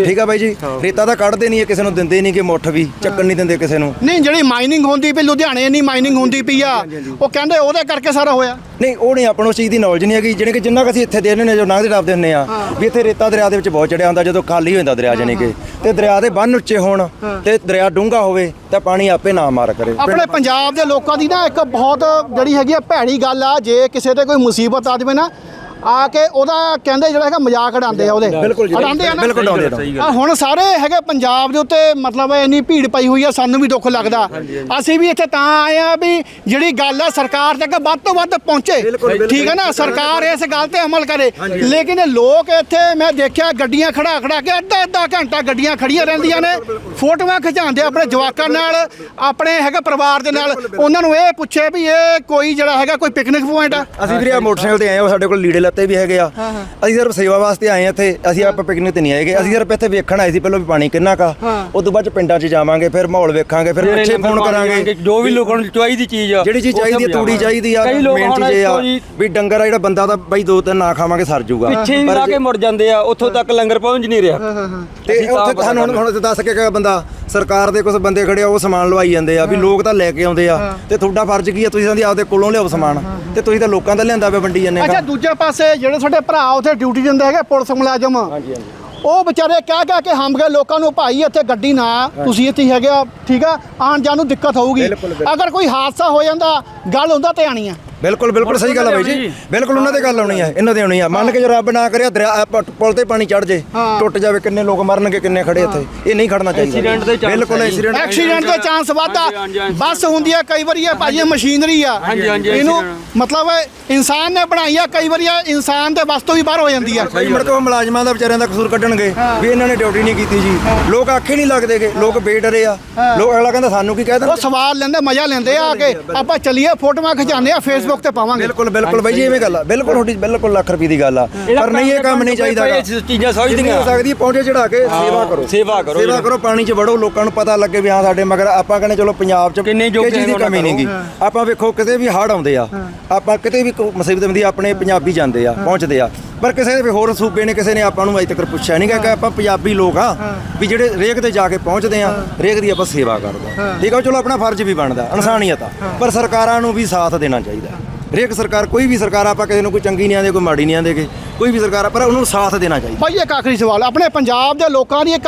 ਠੀਕ ਆ ਬਾਈ ਜੀ? ਰੇਤਾ ਤਾਂ ਕੱਢਦੇ ਨਹੀਂ ਕਿਸੇ ਨੂੰ ਦਿੰਦੇ ਨਹੀਂ ਕਿ ਮੁੱਠ ਵੀ ਚੱਕਣ ਨਹੀਂ ਦਿੰਦੇ ਕਿਸੇ ਨੂੰ। ਨਹੀਂ ਜਿਹੜੀ ਮਾਈਨਿੰਗ ਹੁੰਦੀ ਪਈ ਲੁਧਿਆਣੇ ਇੰਨੀ ਮਾਈਨਿੰਗ ਹੁੰਦੀ ਪਈ ਆ। ਉਹ ਕਹਿੰਦੇ ਉਹਦੇ ਕਰਕੇ ਸਾਰਾ ਹੋਇਆ। ਨਹੀਂ ਉਹ ਨਹੀਂ ਆਪਾਂ ਨੂੰ ਉਸ ਚੀਜ਼ ਦੀ ਨੌਲੇਜ ਨਹੀਂ ਹੈਗੀ। ਜਿਹੜੇ ਕਿ ਜਿੰਨਾ ਕੁ ਅਸੀਂ ਇੱਥੇ ਦੇ ਨੇ ਜੋ ਲੰਘਦੇ ਟੱਪਦੇ ਹੁੰਦੇ ਆ ਵੀ ਇੱਥੇ ਰੇਤਾ ਦਰਿਆ ਦੇ ਵਿੱਚ ਬਹੁਤ ਚੜਿਆ ਹੁੰਦਾ ਜਦੋਂ ਖਾਲੀ ਹੋ ਜਾਂਦਾ ਦਰਿਆ ਜਾਨੀ ਕਿ। ਤੇ ਦਰਿਆ ਦੇ ਬੰਨ ਉੱਚੇ ਹੋਣ ਤੇ ਦਰਿਆ ਡੂੰਘਾ ਹੋਵੇ ਤਾਂ ਪਾਣੀ ਆਪੇ ਨਾ ਮਾਰ ਕਰੇ। ਆਪਣੇ ਪੰਜਾਬ ਦੇ ਲੋਕਾਂ ਦੀ ਨਾ ਇੱਕ ਬਹੁਤ ਜਿਹੜੀ ਹੈਗੀ ਆ ਭੈੜੀ ਗੱਲ ਆ ਜੇ ਕਿਸੇ ਤੇ ਕੋਈ ਮੁਸੀਬਤ ਆ ਜਾਵੇ ਨਾ ਆ ਕੇ ਉਹਦਾ ਕਹਿੰਦੇ ਜਿਹੜਾ ਹੈਗਾ ਮਜ਼ਾਕ ਉਡਾਉਂਦੇ ਆ ਉਹਦੇ। ਬਿਲਕੁਲ ਜੀ ਉਡਾਉਂਦੇ ਆ ਨਾ? ਬਿਲਕੁਲ ਉਡਾਉਂਦੇ ਆ। ਆ ਹੁਣ ਸਾਰੇ ਹੈਗੇ ਪੰਜਾਬ ਦੇ ਉੱਤੇ ਮਤਲਬ ਇੰਨੀ ਭੀੜ ਪਈ ਹੋਈ ਆ ਸਾਨੂੰ ਵੀ ਦੁੱਖ ਲੱਗਦਾ। ਅਸੀਂ ਵੀ ਇੱਥੇ ਤਾਂ ਆਏ ਆ ਵੀ ਜਿਹੜੀ ਗੱਲ ਆ ਸਰਕਾਰ ਤੱਕ ਵੱਧ ਤੋਂ ਵੱਧ ਪਹੁੰਚੇ। ਠੀਕ ਹੈ ਨਾ? ਸਰਕਾਰ ਇਸ ਗੱਲ ਤੇ ਅਮਲ ਕਰੇ। ਲੇਕਿਨ ਇਹ ਲੋਕ ਇੱਥੇ ਮੈਂ ਦੇਖਿਆ ਗੱਡੀਆਂ ਖੜਾ ਖੜਾ ਕੇ ਅੱਧਾ ਅੱਧਾ ਘੰਟਾ ਗੱਡੀਆਂ ਖੜੀਆਂ ਰਹਿੰਦੀਆਂ ਨੇ। ਫੋਟੋਆਂ ਖਿਚਾਉਂਦੇ ਆਪਣੇ ਜਵਾਕਾਂ ਨਾਲ ਆਪਣੇ ਹੈਗਾ ਪਰਿਵਾਰ ਦੇ ਨਾਲ। ਉਹਨਾਂ ਨੂੰ ਇਹ ਪੁੱਛੇ ਵੀ ਇਹ ਕੋਈ ਜਿਹੜਾ ਹੈਗਾ ਕੋਈ ਪਿਕਨਿਕ ਪੁਆਇੰਟ ਆ? ਅਸੀਂ ਵੀਰੇ ਆ ਮੋਟਰਸਾਈਕਲ ਤੇ ਆਏ ਹਾਂ ਸਾਡੇ ਕੋਲ ਲੀੜੇ ਲੱਤੇ ਵੀ ਹੈਗੇ ਆ। ਅਸੀਂ ਸਿਰਫ ਸੇਵਾ ਵਾਸਤੇ ਆਏ ਹਾਂ ਇੱਥੇ। ਅਸੀਂ ਆਪਾਂ ਪਿਕਨਿਕ ਤੇ ਨਹੀਂ ਆਏਗੇ ਅਸੀਂ ਸਿਰਫ ਇੱਥੇ ਵੇਖਣ ਆਏ ਸੀ ਪਹਿਲਾਂ ਵੀ ਪਾਣੀ ਕਿੰਨਾ ਕਾ ਉਸ ਤੋਂ ਬਾਅਦ ਚ ਪਿੰਡਾਂ 'ਚ ਜਾਵਾਂਗੇ ਫਿਰ ਮਾਹੌਲ ਵੇਖਾਂਗੇ ਫਿਰ ਪਿੱਛੇ ਫੋਨ ਕਰਾਂਗੇ। ਜੋ ਵੀ ਲੋਕਾਂ ਨੂੰ ਚਾਹੀਦੀ ਚੀਜ਼ ਆ ਜਿਹੜੀ ਚੀਜ਼ ਚਾਹੀਦੀ ਹੈ ਤੂੜੀ ਚਾਹੀਦੀ ਆ ਮੇਨ ਚੀਜ਼ ਇਹ ਆ ਵੀ ਡੰਗਰ ਆ ਜਿਹੜਾ ਬੰਦਾ ਤਾਂ ਬਈ ਦੋ ਤਿੰਨ ਨਾ ਖਾਵਾਂਗੇ ਸਰ ਜਾਊਗਾ ਪਿੱਛੇ ਲਾ ਕੇ ਮੁੜ ਜਾਂਦੇ ਆ ਉੱਥੋਂ ਤੱਕ ਲੰਗਰ ਪਹੁੰਚ ਨਹੀਂ ਰਿਹਾ। ਤੇ ਉੱਥੇ ਸਾਨੂੰ ਹੁਣ ਹੁਣ ਦੱਸ ਕੇ ਕਿ ਬੰਦਾ ਸਰਕਾਰ ਦੇ ਕੁਝ ਬੰਦੇ ਖੜੇ ਆ ਉਹ ਸਮਾਨ ਲਵਾਈ ਜਾਂਦੇ ਆ ਵੀ ਲੋਕ ਤਾਂ ਲੈ ਕੇ ਆਉਂਦੇ ਆ। ਤੇ ਤੁਹਾਡਾ ਫਰਜ਼ ਕੀ ਆ? ਤੁਸੀਂ ਆਪਦੇ ਕੋਲੋਂ ਲਿਆਓ ਸਮਾਨ। ਤੇ ਤੁਸੀਂ ਤਾਂ ਲੋਕਾਂ ਦਾ ਲਿਆਂਦਾ ਪਿਆ ਵੰਡੀ ਜਾਂਦੇ ਅੱਛਾ ਦੂਜੇ ਪਾਸੇ ਜਿਹੜੇ ਸਾਡੇ ਭਰਾ ਉੱਥੇ ਡਿਊਟੀ ਦਿੰਦੇ ਹੈਗੇ ਪੁਲਿਸ ਮੁਲਾਜ਼ਮ। ਹਾਂਜੀ ਹਾਂਜੀ। ਉਹ ਵਿਚਾਰੇ ਕਹਿ ਕਹਿ ਕੇ ਹਮ ਗਏ ਲੋਕਾਂ ਨੂੰ ਭਾਈ ਇੱਥੇ ਗੱਡੀ ਨਾ ਤੁਸੀਂ ਇੱਥੇ ਹੈਗੇ ਆ ਠੀਕ ਆ? ਆਉਣ ਜਾਣ ਨੂੰ ਦਿੱਕਤ ਹੋਊਗੀ। ਅਗਰ ਕੋਈ ਹਾਦਸਾ ਹੋ ਜਾਂਦਾ ਗੱਲ ਹੁੰਦਾ ਤੇ ਆਣੀ ਆ। ਬਿਲਕੁਲ ਬਿਲਕੁਲ ਸਹੀ ਗੱਲ ਹੈ ਬਾਈ ਜੀ। ਬਿਲਕੁਲ ਉਹਨਾਂ ਤੇ ਗੱਲ ਆਉਣੀ ਹੈ ਇਹਨਾਂ ਤੇ ਆਉਣੀ ਹੈ ਮੰਨ ਕੇ ਜੇ ਰੱਬ ਨਾ ਕਰਿਆ ਦਰਿਆ ਪੁਲ ਤੇ ਪਾਣੀ ਚੜ ਜੇ ਹਾਂ। ਟੁੱਟ ਜਾਵੇ ਕਿੰਨੇ ਲੋਕ ਮਰਨਗੇ ਕਿੰਨੇ ਖੜੇ ਇੱਥੇ? ਇਹ ਨਹੀਂ ਖੜਨਾ ਚਾਹੀਦਾ। ਦੇ ਬਿਲਕੁਲ ਹੈ। ਐਕਸੀਡੈਂਟ ਐਕਸੀਡੈਂਟ ਦੇ ਚਾਂਸ ਹਾਂਜੀ। ਬੱਸ ਹੁੰਦੀ ਆ ਕਈ ਵਾਰੀ ਇਹ ਭਾਜੀ ਮਸ਼ੀਨਰੀ ਆ। ਇਹਨੂੰ। ਮਤਲਬ ਇਨਸਾਨ ਨੇ ਬਣਾਈ ਆ ਕਈ ਵਾਰੀ ਇਨਸਾਨ ਦੇ ਬਸ ਤੋਂ ਵੀ ਬਾਹਰ ਹੋ ਜਾਂਦੀ ਆ। ਮੁੜ ਕੇ ਉਹ ਮੁਲਾਜ਼ਮਾਂ ਦਾ ਵਿਚਾਰਿਆਂ ਦਾ ਕਸੂਰ ਕੱਢਣਗੇ ਵੀ ਇਹਨਾਂ ਨੇ ਡਿਊਟੀ ਨਹੀਂ ਕੀਤੀ ਜੀ। ਲੋਕ ਆਖੇ ਨਹੀਂ ਲੱਗਦੇਗੇ ਲੋਕ ਬੇਡਰੇ ਆ। ਲੋਕ ਅਗਲਾ ਕਹਿੰਦਾ ਸਾਨੂੰ ਕੀ ਕਹਿ ਉਹ ਦੇਣ ਸਵਾਲ ਲੈਂਦੇ ਮਜ਼ਾ ਲੈਂਦੇ ਆ ਕੇ। ਆਪਾਂ ਚੱਲੀਏ ਫੋਟੋਆਂ ਖਿਚਾਉਂਦੇ ਆ ਫੇਸਬੁੱਕ ਤੇ ਪਾਵਾਂਗੇ ਬਿਲਕੁਲ ਬਿਲਕੁਲ ਬਾਈ ਜੀ ਐਵੇਂ ਗੱਲ ਆ। ਬਿਲਕੁਲ ਤੁਹਾਡੀ ਬਿਲਕੁਲ ਲੱਖ ਰੁਪਏ ਦੀ ਗੱਲ ਆ। ਪਰ ਨਹੀਂ ਇਹ ਕੰਮ ਨਹੀਂ ਚਾਹੀਦਾ। ਇਹ ਚੀਜ਼ਾਂ ਸਮਝਦੀਆਂ ਹੋ ਸਕਦੀ ਹੈ ਪਹੁੰਚੇ ਚੜਾ ਕੇ ਸੇਵਾ ਕਰੋ। ਸੇਵਾ ਕਰੋ ਸੇਵਾ ਕਰੋ ਪਾਣੀ 'ਚ ਵੜੋ ਲੋਕਾਂ ਨੂੰ ਪਤਾ ਲੱਗੇ ਵੀ ਹਾਂ ਸਾਡੇ ਮਗਰ ਆਪਾਂ ਕਹਿੰਦੇ ਚਲੋ ਪੰਜਾਬ 'ਚ ਕਿੰਨੇ ਕਿਸੇ ਜੋਗੇ ਚੀਜ਼ ਦੀ ਕਮੀ ਨਹੀਂਗੀ ਆਪਾਂ ਵੇਖੋ ਕਿਤੇ ਵੀ ਹੜ੍ਹ ਆਉਂਦੇ ਆ ਆਪਾਂ ਕਿਤੇ ਵੀ ਕੋਈ ਮੁਸੀਬਤ ਹੁੰਦੀ ਆਪਣੇ ਪੰਜਾਬੀ ਜਾਂਦੇ ਆ ਪਹੁੰਚਦੇ ਆ। ਪਰ ਕਿਸੇ ਵੀ ਹੋਰ ਸੂਬੇ ਨੇ ਕਿਸੇ ਨੇ ਆਪਾਂ ਨੂੰ ਅਜੇ ਤੱਕ ਪੁੱਛਿਆ ਨਹੀਂ ਕਿ ਆਪਾਂ ਪੰਜਾਬੀ ਲੋਕ ਆ ਵੀ ਜਿਹੜੇ ਰੇਕ ਤੇ ਜਾ ਕੇ ਪਹੁੰਚਦੇ ਆ ਰੇਕ ਦੀ ਆਪਾਂ ਸੇਵਾ ਕਰਦੇ ਆ। ਠੀਕ ਆ ਚਲੋ ਆਪਣਾ ਫਰਜ਼ ਵੀ ਬਣਦਾ ਇਨਸਾਨੀਅਤ ਆ। ਪਰ ਸਰਕਾਰਾਂ ਨੂੰ ਵੀ ਸਾਥ ਦੇਣਾ ਚਾਹੀਦਾ। ਹਰੇਕ ਸਰਕਾਰ ਕੋਈ ਵੀ ਸਰਕਾਰ ਆਪਾਂ ਕਿਸੇ ਨੂੰ ਕੋਈ ਚੰਗੀ ਨਹੀਂ ਆਂਦੇ ਕੋਈ ਮਾੜੀ ਨਹੀਂ ਆਂਦੇਗੇ। ਕੋਈ ਵੀ ਸਰਕਾਰ ਆ, ਪਰ ਉਹਨੂੰ ਸਾਥ ਦੇਣਾ ਚਾਹੀਦਾ। ਭਾਈ ਇੱਕ ਆਖਰੀ ਸਵਾਲ ਆਪਣੇ ਪੰਜਾਬ ਦੇ ਲੋਕਾਂ ਦੀ ਇੱਕ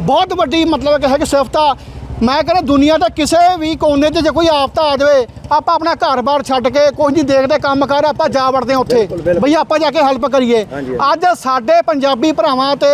ਬਹੁਤ ਵੱਡੀ ਮਤਲਬ ਕਿ ਹੈ ਕਿ ਸਿਫਤ ਆ। ਮੈਂ ਕਹਿੰਦਾ ਦੁਨੀਆ ਦੇ ਕਿਸੇ ਵੀ ਕੋਨੇ 'ਚ ਜੇ ਕੋਈ ਆਫਤ ਆ ਜਾਵੇ ਆਪਾਂ ਆਪਣਾ ਘਰ-ਬਾਰ ਛੱਡ ਕੇ ਕੋਈ ਨਹੀਂ ਦੇਖਦੇ ਕੰਮ ਕਰ ਆਪਾਂ ਜਾ ਵੜਦੇ ਹਾਂ ਉੱਥੇ। ਬਈ ਆਪਾਂ ਜਾ ਕੇ ਹੈਲਪ ਕਰੀਏ। ਅੱਜ ਸਾਡੇ ਪੰਜਾਬੀ ਭਰਾਵਾਂ ਤੇ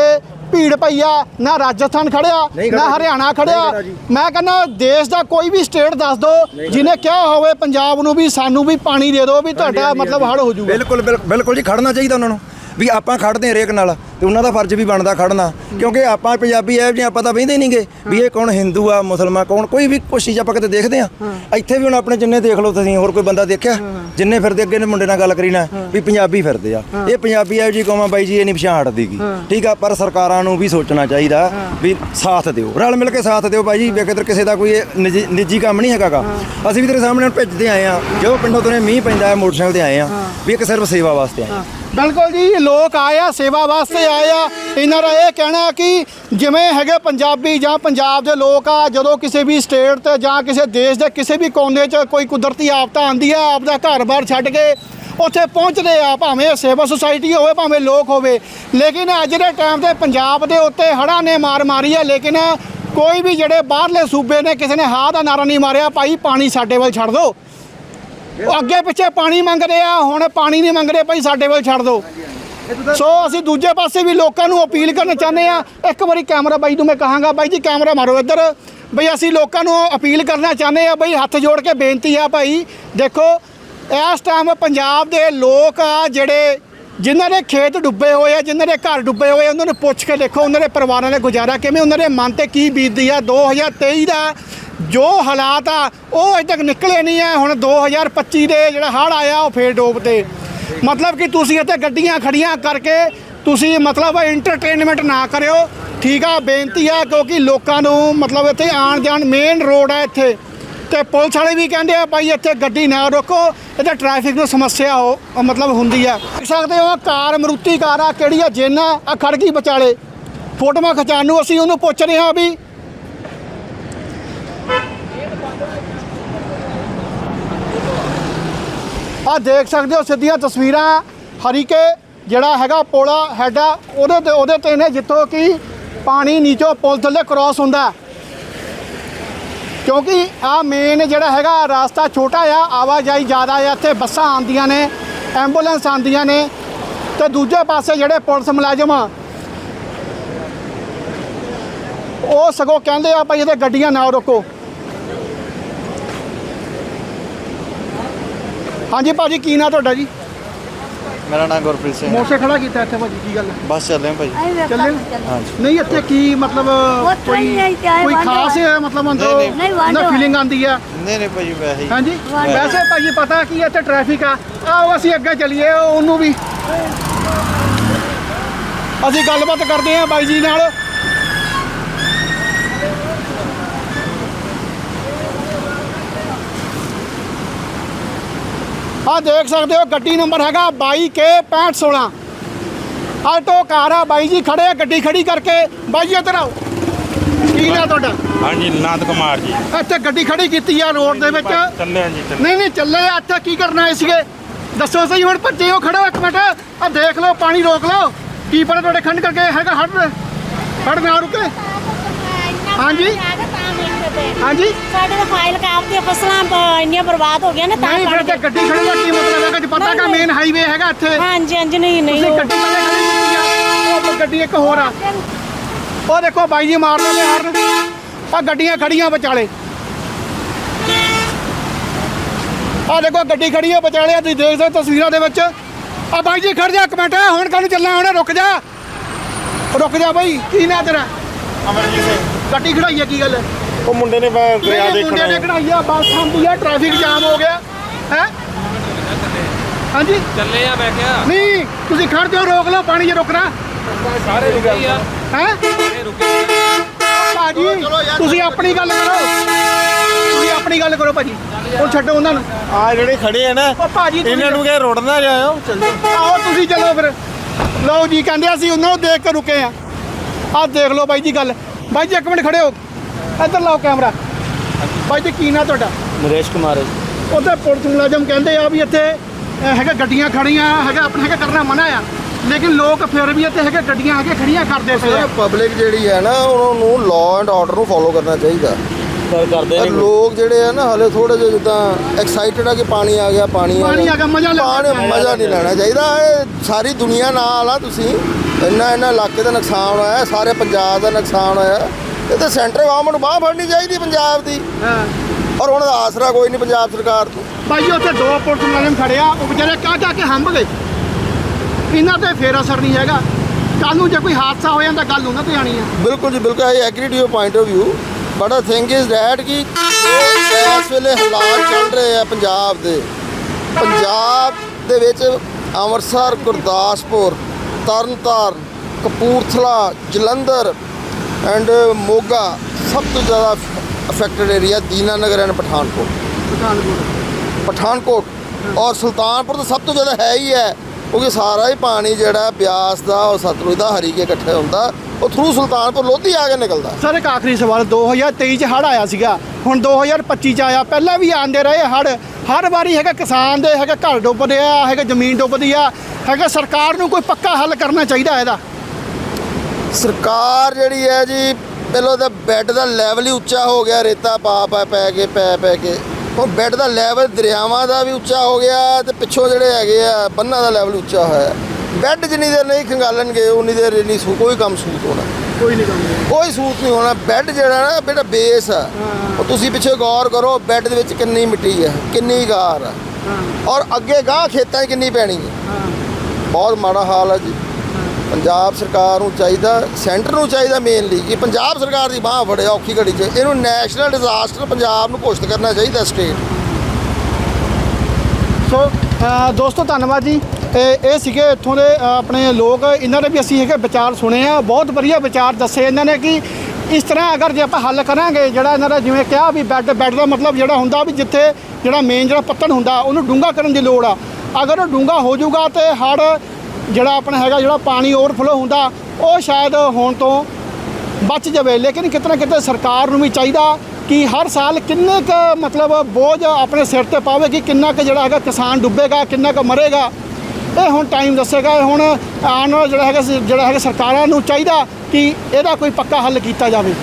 ਭੀੜ ਪਈ ਆ ਨਾ ਰਾਜਸਥਾਨ ਖੜਿਆ ਨਾ। ਹਰਿਆਣਾ ਖੜਿਆ। ਮੈਂ ਕਹਿੰਦਾ ਦੇਸ਼ ਦਾ ਕੋਈ ਵੀ ਸਟੇਟ ਦੱਸ ਦਿਓ ਜਿਹਨੇ ਕਿਹਾ ਹੋਵੇ ਪੰਜਾਬ ਨੂੰ ਵੀ ਸਾਨੂੰ ਵੀ ਪਾਣੀ ਦੇ ਦਿਓ ਵੀ ਤੁਹਾਡਾ ਮਤਲਬ ਹੜ ਹੋ ਜਾਊਗਾ। ਬਿਲਕੁਲ ਬਿਲਕੁਲ ਜੀ ਖੜਨਾ ਚਾਹੀਦਾ ਉਹਨਾਂ ਨੂੰ। ਵੀ ਆਪਾਂ ਖੜਦੇ ਹਾਂ ਹਰੇਕ ਨਾਲ ਤੇ ਉਹਨਾਂ ਦਾ ਫਰਜ਼ ਵੀ ਬਣਦਾ ਖੜਨਾ। ਕਿਉਂਕਿ ਆਪਾਂ ਪੰਜਾਬੀ ਐ ਜਿਹੇ ਆਪਾਂ ਤਾਂ ਵਹਿੰਦੇ ਨਹੀਂਗੇ ਵੀ ਇਹ ਕੌਣ ਹਿੰਦੂ ਆ ਮੁਸਲਮਾਨ ਕੌਣ ਕੋਈ ਵੀ ਚੀਜ਼ ਆਪਾਂ ਕਿਤੇ ਦੇਖਦੇ ਆ ਇੱਥੇ ਵੀ ਹੁਣ ਆਪਣੇ ਜਿੰਨੇ ਦੇਖ ਲਓ ਤੁਸੀਂ ਹੋਰ ਕੋਈ ਬੰਦਾ ਦੇਖਿਆ? ਜਿੰਨੇ ਫਿਰਦੇ ਅੱਗੇ ਨੇ ਮੁੰਡੇ ਨਾਲ ਗੱਲ ਕਰੀ ਨਾ ਵੀ ਪੰਜਾਬੀ ਫਿਰਦੇ ਆ। ਇਹ ਪੰਜਾਬੀ ਐ ਜੀ ਕੌਮਾ ਬਾਈ ਜੀ ਇਹ ਨਹੀਂ ਪਛਾਣ ਹਟਦੀਗੀ ਠੀਕ ਆ ਪਰ ਸਰਕਾਰਾਂ ਨੂੰ ਵੀ ਸੋਚਣਾ ਚਾਹੀਦਾ ਵੀ ਸਾਥ ਦਿਓ। ਰਲ ਮਿਲ ਕੇ ਸਾਥ ਦਿਓ ਬਾਈ ਜੀ ਤੇ ਕਿਸੇ ਦਾ ਕੋਈ ਨਿੱਜੀ ਕੰਮ ਨਹੀਂ ਹੈਗਾਗਾ ਅਸੀਂ ਵੀ ਤੇਰੇ ਸਾਹਮਣੇ ਭਿੱਜਦੇ ਆਏ ਆ ਜੋ ਪਿੰਡੋਂ ਤੋਂ ਮੀਂਹ ਪੈਂਦਾ ਹੈ ਮੋਟਰਸਾਈਕਲ ਤੇ ਆਏ ਆ ਵੀ ਇੱਕ ਸਿਰਫ ਸੇਵਾ ਵਾਸਤੇ ਆਏ। ਬਿਲਕੁਲ ਜੀ, ਲੋਕ ਆਏ ਆ ਸੇਵਾ ਵਾਸਤੇ ਆਏ ਆ ਇਹਨਾਂ ਦਾ ਇਹ ਕਹਿਣਾ ਕਿ ਜਿਵੇਂ ਹੈਗੇ ਪੰਜਾਬੀ ਜਾਂ ਪੰਜਾਬ ਦੇ ਲੋਕ ਆ, ਜਦੋਂ ਕਿਸੇ ਵੀ ਸਟੇਟ ਤੇ ਜਾਂ ਕਿਸੇ ਦੇਸ਼ ਦੇ ਕਿਸੇ ਵੀ ਕੋਨੇ 'ਚ ਕੋਈ ਕੁਦਰਤੀ ਆਫਤ ਆਉਂਦੀ ਆ ਆਪਦਾ ਘਰ-ਬਾਰ ਛੱਡ ਕੇ ਉੱਥੇ ਪਹੁੰਚਦੇ ਆ, ਭਾਵੇਂ ਇਹ ਸੇਵਾ ਸੁਸਾਇਟੀ ਹੋਵੇ, ਭਾਵੇਂ ਲੋਕ ਹੋਵੇ। ਲੇਕਿਨ ਅੱਜ ਦੇ ਟਾਈਮ ਤੇ ਪੰਜਾਬ ਦੇ ਉੱਤੇ ਹੜ੍ਹਾਂ ਨੇ ਮਾਰ ਮਾਰੀ ਆ ਲੇਕਿਨ ਕੋਈ ਵੀ ਜਿਹੜੇ ਬਾਹਰਲੇ ਸੂਬੇ ਨੇ, ਕਿਸੇ ਨੇ ਹਾਂ ਦਾ ਨਾਰਾ ਨਹੀਂ ਮਾਰਿਆ, ਭਾਈ ਪਾਣੀ ਸਾਡੇ ਵੱਲ ਛੱਡ ਦਿਓ ਉਹ ਅੱਗੇ ਪਿੱਛੇ ਪਾਣੀ ਮੰਗਦੇ ਆ, ਹੁਣ ਪਾਣੀ ਨਹੀਂ ਮੰਗਦੇ, ਭਾਈ ਸਾਡੇ ਵੱਲ ਛੱਡ ਦਿਓ। ਸੋ ਅਸੀਂ ਦੂਜੇ ਪਾਸੇ ਵੀ ਲੋਕਾਂ ਨੂੰ ਅਪੀਲ ਕਰਨਾ ਚਾਹੁੰਦੇ ਆ, ਇੱਕ ਵਾਰੀ ਕੈਮਰਾ ਬਾਈ ਨੂੰ ਮੈਂ ਕਹਾਂਗਾ, ਬਾਈ ਜੀ ਕੈਮਰਾ ਮਾਰੋ ਇੱਧਰ। ਬਈ ਅਸੀਂ ਲੋਕਾਂ ਨੂੰ ਅਪੀਲ ਕਰਨਾ ਚਾਹੁੰਦੇ ਆ, ਬਈ ਹੱਥ ਜੋੜ ਕੇ ਬੇਨਤੀ ਆ ਭਾਈ, ਦੇਖੋ, ਇਸ ਟਾਈਮ ਪੰਜਾਬ ਦੇ ਲੋਕ ਆ ਜਿਹੜੇ ਜਿਨ੍ਹਾਂ ਦੇ ਖੇਤ ਡੁੱਬੇ ਹੋਏ ਆ, ਜਿਨ੍ਹਾਂ ਦੇ ਘਰ ਡੁੱਬੇ ਹੋਏ ਉਹਨਾਂ ਨੂੰ ਪੁੱਛ ਕੇ ਦੇਖੋ, ਉਹਨਾਂ ਦੇ ਪਰਿਵਾਰਾਂ ਨੇ ਗੁਜ਼ਾਰਾ ਕਿਵੇਂ, ਉਹਨਾਂ ਦੇ ਮਨ ਤੇ ਕੀ ਬੀਤਦੀ ਆ 2023 ਦਾ ਜੋ ਹਾਲਾਤ ਆ, ਉਹ ਅਜੇ ਤੱਕ ਨਿਕਲੇ ਨਹੀਂ ਆ। ਹੁਣ 2025 ਦੇ ਜਿਹੜਾ ਹੜ੍ਹ ਆਇਆ, ਉਹ ਫੇਰ ਡੋਬ ਤੇ। ਮਤਲਬ ਕਿ ਤੁਸੀਂ ਇੱਥੇ ਗੱਡੀਆਂ ਖੜੀਆਂ ਕਰਕੇ ਤੁਸੀਂ ਮਤਲਬ ਐਂਟਰਟੇਨਮੈਂਟ ਨਾ ਕਰਿਓ। ਠੀਕ ਆ, ਬੇਨਤੀ ਆ, ਕਿਉਂਕਿ ਲੋਕਾਂ ਨੂੰ ਮਤਲਬ ਇੱਥੇ ਆਣ ਜਾਣ ਮੇਨ ਰੋਡ ਆ ਇੱਥੇ। ਤੇ ਪੁਲਿਸ ਵਾਲੇ ਵੀ ਕਹਿੰਦੇ ਆ, ਭਾਈ, ਇੱਥੇ ਗੱਡੀ ਨਾ ਰੋਕੋ। ਇੱਥੇ ਟ੍ਰੈਫਿਕ ਨੂੰ ਸਮੱਸਿਆ ਹੋ ਮਤਲਬ ਹੁੰਦੀ ਆ। ਦੇਖ ਸਕਦੇ ਹੋ ਕਾਰ, ਮਰੂਤੀ ਕਾਰ ਆ, ਕਿਹੜੀ ਆ, ਜੇਨਾ ਆ ਖੜ ਗਈ ਵਿਚਾਲੇ। ਫੋਟੋਆਂ ਖਿਚਾਉਣ ਨੂੰ ਅਸੀਂ ਉਹਨੂੰ ਪੁੱਛ ਰਹੇ ਹਾਂ ਵੀ ਆ ਦੇਖ ਸਕਦੇ ਹੋ ਸਿੱਧੀਆਂ ਤਸਵੀਰਾਂ ਹਰੀਕੇ ਜਿਹੜਾ ਹੈਗਾ ਪੋਲਾ ਹੈਡ ਆ, ਉਹਦੇ ਤੇ ਉਹਦੇ ਤੇ ਨੇ ਜਿੱਥੋਂ ਕਿ ਪਾਣੀ ਨੀਚੋਂ ਪੁਲ ਥੱਲੇ ਕ੍ਰਾਸ ਹੁੰਦਾ ਕਿਉਂਕਿ ਆ ਮੇਨ ਜਿਹੜਾ ਹੈਗਾ ਰਾਸਤਾ ਛੋਟਾ ਆ, ਆਵਾਜਾਈ ਜ਼ਿਆਦਾ ਆ, ਇੱਥੇ ਬੱਸਾਂ ਆਉਂਦੀਆਂ ਨੇ ਐਂਬੂਲੈਂਸ ਆਉਂਦੀਆਂ ਨੇ, ਤੇ ਦੂਜੇ ਪਾਸੇ ਜਿਹੜੇ ਪੁਲਿਸ ਮੁਲਾਜ਼ਮ ਆ, ਉਹ ਸਗੋਂ ਕਹਿੰਦੇ ਆ, ਭਾਈ ਇਹਦੇ ਗੱਡੀਆਂ ਨਾ ਰੋਕੋ। ਹਾਂਜੀ ਭਾਜੀ ਕੀ ਨਾਂ ਤੁਹਾਡਾ ਜੀ? ਮੇਰਾ ਨਾਮ ਗੁਰਪ੍ਰੀਤ ਸਿੰਘ ਹੈ। ਮੋਸੇ ਖੜਾ ਕੀਤਾ ਇੱਥੇ ਭਾਜੀ ਕੀ ਗੱਲ ਹੈ? ਬਸ ਚੱਲੇ ਹਾਂ ਭਾਜੀ। ਚੱਲੇ? ਨਹੀਂ ਇੱਥੇ ਕੀ ਮਤਲਬ ਉੱਥੋਂ ਹੀ ਆਏ ਕੋਈ ਵਾਂਢੇ ਖਾਸ ਹੈ ਮਤਲਬ ਅੰਦਰੋਂ ਨਹੀਂ, ਨਹੀਂ, ਵਾਂਢੇ ਨਾ ਫੀਲਿੰਗ ਆਉਂਦੀ ਆ। ਨਹੀਂ ਨਹੀਂ ਭਾਜੀ ਵੈਸੇ ਹੀ। ਹਾਂਜੀ? ਵੈਸੇ ਭਾਜੀ ਪਤਾ ਕੀ ਹੈ ਇੱਥੇ ਟ੍ਰੈਫਿਕ ਆ। ਆਓ ਅਸੀਂ ਅੱਗੇ ਚੱਲੀਏ ਉਹਨੂੰ ਵੀ। ਅਸੀਂ ਗੱਲਬਾਤ ਕਰਦੇ ਹਾਂ ਬਾਈ ਜੀ ਨਾਲ। ਆ ਦੇਖ ਸਕਦੇ ਹੋ ਗੱਡੀ ਨੰਬਰ ਹੈਗਾ 22K 6516 ਆਲਟੋ ਕਾਰ ਆ ਬਾਈ ਜੀ ਖੜੇ ਆ ਗੱਡੀ ਖੜੀ ਕਰਕੇ। ਬਾਈ ਜੀ ਇੱਧਰ ਆਓ। ਕੀ ਨਾ ਤੁਹਾਡਾ? ਹਾਂਜੀ ਨੰਦ ਕੁਮਾਰ ਜੀ। ਇੱਥੇ ਗੱਡੀ ਖੜੀ ਕੀਤੀ ਆ ਰੋਡ ਦੇ ਵਿੱਚ। ਚੱਲੇ ਹਾਂ ਜੀ ਚੱਲੇ ਨਹੀਂ ਨਹੀਂ ਚੱਲੇ ਆ, ਇੱਥੇ ਕੀ ਕਰਨ ਆਏ ਸੀਗੇ? ਦੱਸੋ ਸਹੀ ਹੁਣ ਭੱਜੇ ਹੋ ਖੜੋ ਇੱਕ ਮਿੰਟ। ਆ ਦੇਖ ਲਓ ਪਾਣੀ ਰੋਕ ਲਓ। ਕੀ ਪਤਾ ਤੁਹਾਡੇ ਖੰਡ ਕਰਕੇ ਹੈਗਾ ਹੜ ਹੜ ਨਾ ਰੁਕੇ। ਹਾਂਜੀ। ਹਾਂਜੀ? ਸਾਡੇ ਤਾਂ ਫਾਈਲ ਕਾਪ ਦੀਆਂ ਫਸਲਾਂ ਬ- ਇੰਨੀਆਂ ਬਰਬਾਦ ਹੋ ਗਈਆਂ ਨੇ ਤਾਂ ਨਹੀਂ ਫਿਰ ਤੇ ਕਰਕੇ। ਗੱਡੀ ਖੜੀ ਦਾ ਕੀ ਮਤਲਬ ਹੈਗਾ? ਜੀ ਪਤਾ ਕਾ ਮੇਨ ਹਾਈਵੇ ਹੈਗਾ ਇੱਥੇ। ਹਾਂਜੀ ਹਾਂਜੀ ਨਹੀਂ ਨਹੀਂ ਤੁਸੀਂ ਗੱਡੀ ਵਾਲੇ ਖੜੀ ਕੀਤੀ ਆ ਉਹ ਗੱਡੀ ਇੱਕ ਹੋਰ ਆ। ਉਹ ਦੇਖੋ ਬਾਈ ਜੀ ਮਾਰਦੇ ਨੇ ਹਾਰਨ। ਆ ਗੱਡੀਆਂ ਖੜੀਆਂ ਵਿਚਾਲੇ। ਆ ਦੇਖੋ ਗੱਡੀ ਖੜੀ ਆ ਵਿਚਾਲੇ ਆ ਤੁਸੀਂ ਦੇਖ ਸਕਦੇ ਹੋ ਤਸਵੀਰਾਂ ਦੇ ਵਿੱਚ। ਆ ਬਾਈ ਜੀ ਖੜ ਜਾ ਇੱਕ ਮਿੰਟ ਹੁਣ ਕਾਹਨੂੰ ਚੱਲਣਾ ਹੁਣ ਰੁਕ ਜਾ। ਰੁਕ ਜਾ ਬਾਈ ਕੀ ਨਾ ਤੇਰਾ ਅਮਰਜੀਤ ਸਿੰਘ। ਗੱਡੀ ਖੜਾਈ ਆ ਕੀ ਗੱਲ ਹੈ? ਉਹ ਮੁੰਡੇ ਨੇ ਬ- ਦਰਿਆ ਨਹੀਂ, ਮੁੰਡੇ ਨੇ ਦੇਖਣਾ ਖੜਾਈ ਆ ਬੱਸ ਆਉਂਦੀ ਆ ਟ੍ਰੈਫਿਕ ਜਾਮ ਹੋ ਗਿਆ ਹੈ? ਹਾਂਜੀ? ਚੱਲੇ ਆ ਮੈਂ ਕਿਹਾ ਨਹੀਂ ਤੁਸੀਂ ਖੜ ਜਾਓ ਰੋਕ ਲਓ ਪਾਣੀ ਜੇ ਰੁਕਣਾ। ਸਾਰੇ ਰੁਕੇ ਆ ਹੈ? ਭਾਜੀ ਤੁਸੀਂ ਆਪਣੀ ਗੱਲ ਕਰੋ। ਤੁਸੀਂ ਆਪਣੀ ਗੱਲ ਕਰੋ ਭਾਜੀ। ਉਹ ਛੱਡੋ ਉਹਨਾਂ ਨੂੰ। ਆ ਜਿਹੜੇ ਖੜੇ ਆ ਨਾ ਉਹ ਭਾਜੀ ਤੁਸੀਂ- ਇਹਨਾਂ ਨੂੰ ਕਹੇ ਰੁੜ ਨਾ ਜਾਇਓ। ਚੱਲੋ ਆਓ ਤੁਸੀਂ ਚਲੋ ਫਿਰ। ਲਓ ਜੀ ਕਹਿੰਦੇ ਅਸੀਂ ਉਹਨਾਂ ਨੂੰ ਦੇਖ ਕੇ ਰੁਕੇ ਆ। ਆਹ ਦੇਖ ਲਓ ਬਾਈ ਜੀ ਗੱਲ। ਬਾਈ ਜੀ ਇੱਕ ਮਿੰਟ ਖੜੇ ਹੋ। ਇੱਧਰ ਲਾਓ ਕੈਮਰਾ। ਬਾਈ ਜੀ ਕੀ ਨਾਂ ਤੁਹਾਡਾ? ਨਰੇਸ਼ ਕੁਮਾਰ ਉੱਥੇ ਪੁਲਿਸ ਮੁਲਾਜ਼ਮ ਕਹਿੰਦੇ ਆ ਵੀ ਇੱਥੇ ਅਹ, ਹੈਗਾ ਗੱਡੀਆਂ ਖੜੀਆਂ ਹੈਗਾ ਆਪਣਾ ਹੈਗਾ ਕਰਨਾ ਮਨਾ ਆ। ਲੇਕਿਨ ਲੋਕ ਫਿਰ ਵੀ ਇੱਥੇ ਹੈਗੇ ਗੱਡੀਆਂ ਹੈਗੇ ਖੜੀਆਂ ਕਰਦੇ ਪਏ ਆ। ਪਬਲਿਕ ਜਿਹੜੀ ਹੈ ਨਾ ਉਹਨਾਂ ਨੂੰ ਲਾਅ ਐਂਡ ਆਰਡਰ ਨੂੰ ਫੋਲੋ ਕਰਨਾ ਚਾਹੀਦਾ। ਪਰ ਕਰਦੇ ਪਰ ਲੋਕ ਜਿਹੜੇ ਆ ਨਾ ਹਲੇ ਥੋੜੇ ਜਿਹਾ ਜਿੱਦਾਂ ਐਕਸਾਈਟਡ ਆ ਕਿ ਪਾਣੀ ਆ ਗਿਆ ਪਾਣੀ ਪਾਣੀ ਆ ਗਿਆ, ਮਜ਼ਾ ਲੈਣਾ। ਪਾਣੀ ਚਾਹੀਦਾ। ਮਜ਼ਾ ਨਹੀਂ ਲੈਣਾ ਚਾਹੀਦਾ। ਇਹ ਸਾਰੀ ਦੁਨੀਆ ਨਾਲ ਆ ਤੁਸੀਂ। ਇੰਨਾ ਇੰਨਾ ਇਲਾਕੇ ਦਾ ਨੁਕਸਾਨ ਹੋਇਆ ਸਾਰੇ ਪੰਜਾਬ ਦਾ ਨੁਕਸਾਨ ਹੋਇਆ। ਇਹ ਤਾਂ ਸੈਂਟਰ ਗਵਰਨਮੈਂਟ ਬਾਹ ਫੜਨੀ ਚਾਹੀਦੀ ਪੰਜਾਬ ਦੀ। ਹਾਂ। ਔਰ ਦਾ ਆਸਰਾ ਕੋਈ ਨਹੀਂ ਪੰਜਾਬ ਸਰਕਾਰ ਤੋਂ। ਭਾਈ ਉੱਥੇ ਦੋ ਪੁਲਿਸ ਮੁਲਾਜ਼ਮ ਖੜੇ ਆ ਉਹ ਵਿਚਾਰੇ ਕਾ ਕਾ ਕੇ ਹੰਬ ਗਏ। ਇਹਨਾਂ ਤੇ ਫੇਰ ਅਸਰ ਨਹੀਂ ਹੈਗਾ। ਕੱਲ ਨੂੰ ਜੇ ਕੋਈ ਹਾਦਸਾ ਹੋ ਜਾਂਦਾ ਗੱਲ ਉਹਨਾਂ ਤੇ ਆਣੀ ਆ। ਬਿਲਕੁਲ ਜੀ ਬਿਲਕੁਲ I agree to your point of View but a thing is that ਕਿ ਇਸ ਵੇਲੇ ਹਾਲਾਤ ਚੱਲ ਰਹੇ ਆ ਪੰਜਾਬ ਦੇ। ਪੰਜਾਬ ਦੇ ਵਿੱਚ ਅੰਮ੍ਰਿਤਸਰ ਗੁਰਦਾਸਪੁਰ ਤਰਨਤਾਰਨ ਕਪੂਰਥਲਾ ਜਲੰਧਰ ਐਂਡ ਮੋਗਾ ਸਭ ਤੋਂ ਜ਼ਿਆਦਾ affected area Dinanagar and Pathankot. Pathankot. ਔਰ ਸੁਲਤਾਨਪੁਰ ਤਾਂ ਸਭ ਤੋਂ ਜ਼ਿਆਦਾ ਹੈ ਹੀ ਹੈ ਕਿਉਂਕਿ ਸਾਰਾ ਹੀ ਪਾਣੀ ਜਿਹੜਾ ਬਿਆਸ ਦਾ ਔਰ ਸਤਲੁਜ ਦਾ ਹਰੀਕੇ ਇਕੱਠੇ ਹੁੰਦਾ ਉਹ ਥਰੂ ਸੁਲਤਾਨਪੁਰ ਲੋਧੀ ਆ ਕੇ ਨਿਕਲਦਾ। ਸਰ ਇੱਕ ਆਖਰੀ ਸਵਾਲ 2023 ਚ ਹੜ ਆਇਆ ਸੀਗਾ ਹੁਣ 2025 ਚ ਆਇਆ ਪਹਿਲਾਂ ਵੀ ਆਂਦੇ ਰਹੇ ਹੜ ਹਰ ਵਾਰੀ ਹੈਗਾ ਕਿਸਾਨ ਦੇ ਹੈਗਾ ਘਰ ਡੁੱਬਦੇ ਆ ਹੈਗਾ ਜ਼ਮੀਨ ਡੁੱਬਦੀ ਆ ਹੈਗਾ ਸਰਕਾਰ ਨੂੰ ਕੋਈ ਪੱਕਾ ਹੱਲ ਕਰਨਾ ਚਾਹੀਦਾ ਇਹਦਾ। ਸਰਕਾਰ ਜਿਹੜੀ ਹੈ ਜੀ ਪਹਿਲਾਂ ਤਾਂ ਬੈੱਡ ਦਾ ਲੈਵਲ ਹੀ ਉੱਚਾ ਹੋ ਗਿਆ ਰੇਤਾ ਪਾ ਪਾ ਪੈ ਕੇ ਪੈ ਪੈ ਕੇ। ਹੁਣ ਬੈੱਡ ਦਾ ਲੈਵਲ ਦਰਿਆਵਾਂ ਦਾ ਵੀ ਉੱਚਾ ਹੋ ਗਿਆ ਤੇ ਪਿੱਛੋਂ ਜਿਹੜੇ ਹੈਗੇ ਆ ਬੰਨਾਂ ਦਾ ਲੈਵਲ ਉੱਚਾ ਹੋਇਆ। ਬੈੱਡ ਜਿੰਨੀ ਦੇਰ ਨਹੀਂ ਖੰਗਾਲਣਗੇ ਉਨੀ ਦੇਰ ਨਹੀਂ ਸੂ ਕੋਈ ਕੰਮ ਸੂਤ ਹੋਣਾ। ਕੋਈ ਨਹੀਂ ਕੰਮ ਕੋਈ ਸੂਤ ਨਹੀਂ ਹੋਣਾ। ਬੈੱਡ ਜਿਹੜਾ ਨਾ ਬੇਟਾ ਬੇਸ ਆ। ਉਹ ਤੁਸੀਂ ਪਿੱਛੇ ਗੌਰ ਕਰੋ ਬੈੱਡ ਦੇ ਵਿੱਚ ਕਿੰਨੀ ਮਿੱਟੀ ਹੈ ਕਿੰਨੀ ਗਾਰ ਆ। ਔਰ ਅੱਗੇ ਗਾਂ ਖੇਤਾਂ 'ਚ ਕਿੰਨੀ ਪੈਣੀ ਹੈ। ਬਹੁਤ ਮਾੜਾ ਹਾਲ ਹੈ ਜੀ। ਪੰਜਾਬ ਸਰਕਾਰ ਨੂੰ ਚਾਹੀਦਾ ਸੈਂਟਰ ਨੂੰ ਚਾਹੀਦਾ ਮੇਨਲੀ ਕਿ ਪੰਜਾਬ ਸਰਕਾਰ ਦੀ ਬਾਹ ਫੜਿਆ ਔਖੀ ਘੜੀ 'ਚ। ਇਹਨੂੰ ਨੈਸ਼ਨਲ ਡਿਜ਼ਾਸਟਰ ਪੰਜਾਬ ਨੂੰ ਘੋਸ਼ਿਤ ਕਰਨਾ ਚਾਹੀਦਾ ਸਟੇਟ ਸੋ ਅ, ਦੋਸਤੋ ਧੰਨਵਾਦ ਜੀ। ਇਹ ਇਹ ਸੀਗੇ ਇੱਥੋਂ ਦੇ ਅ, ਆਪਣੇ ਲੋਕ। ਇਹਨਾਂ ਦੇ ਵੀ ਅਸੀਂ ਹੈਗੇ ਵਿਚਾਰ ਸੁਣੇ ਆ। ਬਹੁਤ ਵਧੀਆ ਵਿਚਾਰ ਦੱਸੇ ਇਹਨਾਂ ਨੇ ਕਿ ਇਸ ਤਰ੍ਹਾਂ ਅਗਰ ਜੇ ਆਪਾਂ ਹੱਲ ਕਰਾਂਗੇ ਜਿਹੜਾ ਇਹਨਾਂ ਦਾ ਜਿਵੇਂ ਕਿਹਾ ਵੀ ਬੈੱਡ ਬੈੱਡ ਦਾ ਮਤਲਬ ਜਿਹੜਾ ਹੁੰਦਾ ਵੀ ਜਿੱਥੇ ਜਿਹੜਾ ਮੇਨ ਜਿਹੜਾ ਪੱਤਣ ਹੁੰਦਾ ਉਹਨੂੰ ਡੂੰਘਾ ਕਰਨ ਦੀ ਲੋੜ ਆ। ਅਗਰ ਉਹ ਡੂੰਘਾ ਹੋ ਜਾਊਗਾ ਤੇ ਹੜ ਜਿਹੜਾ ਆਪਣਾ ਹੈਗਾ, ਜਿਹੜਾ ਪਾਣੀ ਓਵਰਫਲੋ ਹੁੰਦਾ, ਉਹ ਸ਼ਾਇਦ ਹੋਣ ਤੋਂ ਬਚ ਜਾਵੇ। ਲੇਕਿਨ ਕਿਤੇ ਨਾ ਕਿਤੇ ਸਰਕਾਰ ਨੂੰ ਵੀ ਚਾਹੀਦਾ ਕਿ ਹਰ ਸਾਲ ਕਿੰਨੇ ਕ ਮਤਲਬ ਬੋਝ ਆਪਣੇ ਸਿਰ ਤੇ ਪਾਵੇ ਕਿ ਕਿੰਨਾ ਕ ਜਿਹੜਾ ਹੈਗਾ ਕਿਸਾਨ ਡੁੱਬੇਗਾ, ਕਿੰਨਾ ਕ ਮਰੇਗਾ। ਇਹ ਹੁਣ ਟਾਈਮ ਦੱਸੇਗਾ। ਹੁਣ ਆਉਣ ਵਾਲਾ ਜਿਹੜਾ ਹੈਗਾ ਜਿਹੜਾ ਹੈਗਾ ਸਰਕਾਰਾਂ ਨੂੰ ਚਾਹੀਦਾ ਕਿ ਇਹਦਾ ਕੋਈ ਪੱਕਾ ਹੱਲ ਕੀਤਾ ਜਾਵੇ।